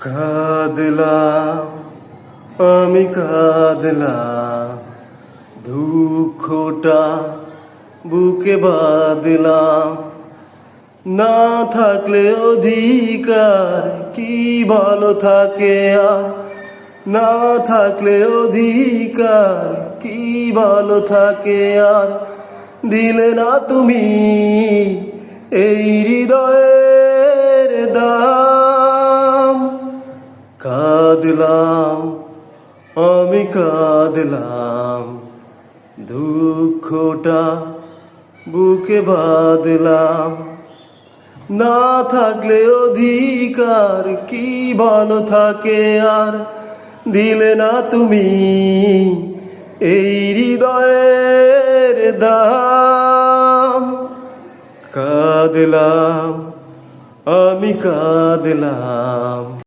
কাঁদলাম, আমি কাঁদলাম, দুঃখটা বুকে বাঁধলাম। না থাকলে অধিকার কি ভালো থাকে আর? না থাকলে অধিকার কি ভালো থাকে আর? দিলে না তুমি এই হৃদয়ের কাঁদলাম, আমি কাঁদলাম, দুঃখটা বুকে বাঁধলাম। না থাকলে অধিকার কি ভালো থাকে আর? দিলে না তুমি এই হৃদয়ের দাম। কাঁদলাম, আমি কাঁদলাম।